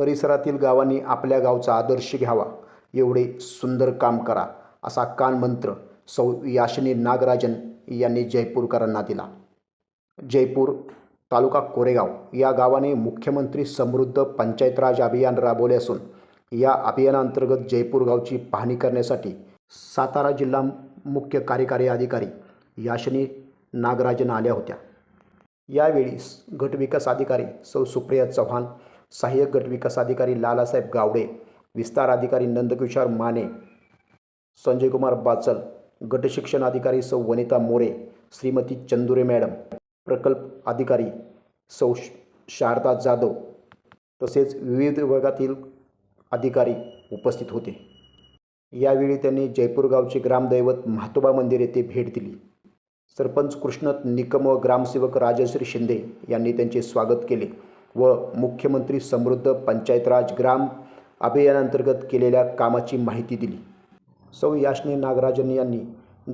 परिसरातील गावांनी आपल्या गावचा आदर्श घ्यावा. एवढे सुंदर काम करा असा कानमंत्र सौ याशिनी नागराजन यांनी जयपूरकरांना दिला. जयपूर तालुका कोरेगाव या गावाने मुख्यमंत्री समृद्ध पंचायत राज अभियान राबवले असून या अभियानांतर्गत जयपूर गावची पाहणी करण्यासाठी सातारा जिल्हा मुख्य कार्यकारी अधिकारी याशिनी नागराजन आल्या होत्या. यावेळी गटविकास अधिकारी सौ सुप्रिया चव्हाण सहाय्यक गट विकास अधिकारी लालासाहेब गावडे विस्तार अधिकारी नंदकिशोर माने संजय कुमार बाचल गटशिक्षण अधिकारी सौ वनिता मोरे श्रीमती चंदुरे मॅडम प्रकल्प अधिकारी सौ शारदा जाधव तसेच विविध विभागातील अधिकारी उपस्थित होते. यावेळी त्यांनी जयपूर गावचे ग्रामदैवत म्हातोबा मंदिर येथे भेट दिली. सरपंच कृष्ण निकम व ग्रामसेवक राजश्री शिंदे यांनी त्यांचे स्वागत केले. व मुख्यमंत्री समृद्ध पंचायत राज ग्राम अभियानांतर्गत केलेल्या कामाची माहिती दिली. सौ याशनी नागराजन यांनी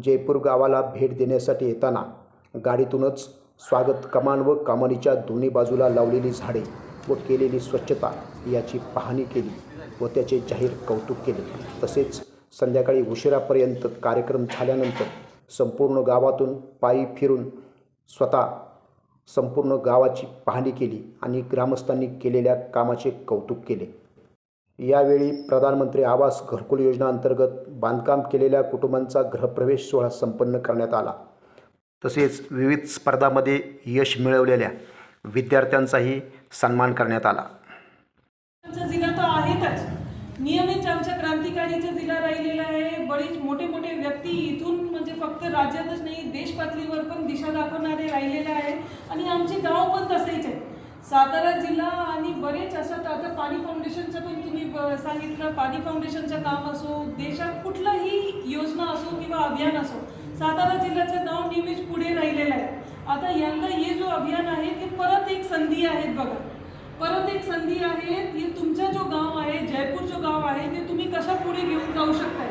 जयपूर गावाला भेट देण्यासाठी येताना गाडीतूनच स्वागत कमान व कमानीच्या दोन्ही बाजूला लावलेली झाडे व केलेली स्वच्छता याची पाहणी केली व त्याचे जाहीर कौतुक केले. तसेच संध्याकाळी उशिरापर्यंत कार्यक्रम झाल्यानंतर संपूर्ण गावातून पायी फिरून स्वतः संपूर्ण गावाची पाहणी केली आणि ग्रामस्थांनी केलेल्या कामाचे कौतुक केले. यावेळी प्रधानमंत्री आवास घरकुल योजना अंतर्गत बांधकाम केलेल्या कुटुंबांचा गृहप्रवेश सोहळा संपन्न करण्यात आला. तसेच विविध स्पर्धामध्ये यश मिळवलेल्या विद्यार्थ्यांचाही सन्मान करण्यात आला आमचा जिल्हा तर आहेतच नियमित आमच्या क्रांतिकारीचा जिल्हा राहिलेला आहे बरीच मोठे मोठे व्यक्ती इथून म्हणजे फक्त राज्यातच नाही देश पातळीवर पण दिशा दाखवणारे राहिलेले आहे आणि आमचे गाव पण तसेच आहे सातारा जिल्हा आणि बरेच असं तर आता पाणी फाउंडेशनचं पण तुम्ही ब- सांगितलं. पाणी फाउंडेशनचं काम असो देशात कुठलंही योजना असो किंवा अभियान असो सातारा जिल्ह्याचं नाव नेहमीच पुढे राहिलेलं आहे. आता यंदा हे जो अभियान आहे ते परत एक संधी आहेत बघा. परत एक संधी आहे हे तुमचा जो गाव आहे जयपूर जो गाव आहे ते तुम्ही कशा पुढे घेऊन जाऊ शकता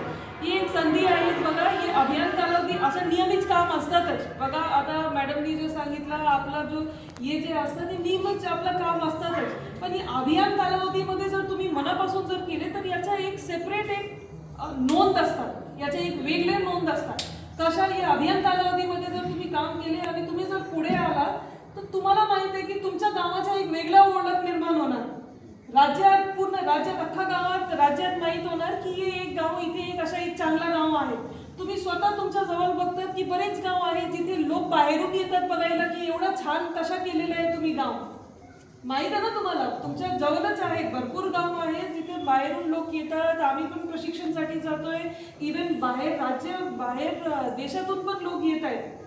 संधी आहेत बघा हे अभियान कालावधी असं नियमित काम असतातच. बघा आता मॅडमनी जो सांगितलं आपला जो हे जे असतं ते नियमित आपलं काम असतातच. पण हे अभियान कालावधीमध्ये जर तुम्ही मनापासून जर केले तर याचा एक सेपरेट एक नोंद असतात. याचे एक वेगळे नोंद असतात. कशा या अभियान कालावधीमध्ये जर तुम्ही काम केले आणि तुम्ही जर पुढे आलात तर तुम्हाला माहीत आहे की तुमच्या गावाचा एक वेगळा ओळख निर्माण होणार. राज्यात पूर्ण राज्यात अख्खा गावात राज्यात माहीत होणार की हे एक गाव इथे एक असा एक चांगला गाव आहे. तुम्ही स्वतः तुमच्या जवळ बघतात की बरेच गाव आहेत जिथे लोक बाहेरून येतात बघायला की एवढं छान कशा केलेलं आहे तुम्ही गाव. माहीत आहे ना तुम्हाला? तुमच्या जवळच आहे भरपूर गाव आहेत जिथे बाहेरून लोक येतात. आम्ही पण प्रशिक्षणसाठी जातोय. इवन बाहेर राज्य बाहेर देशातून पण लोक येत आहेत.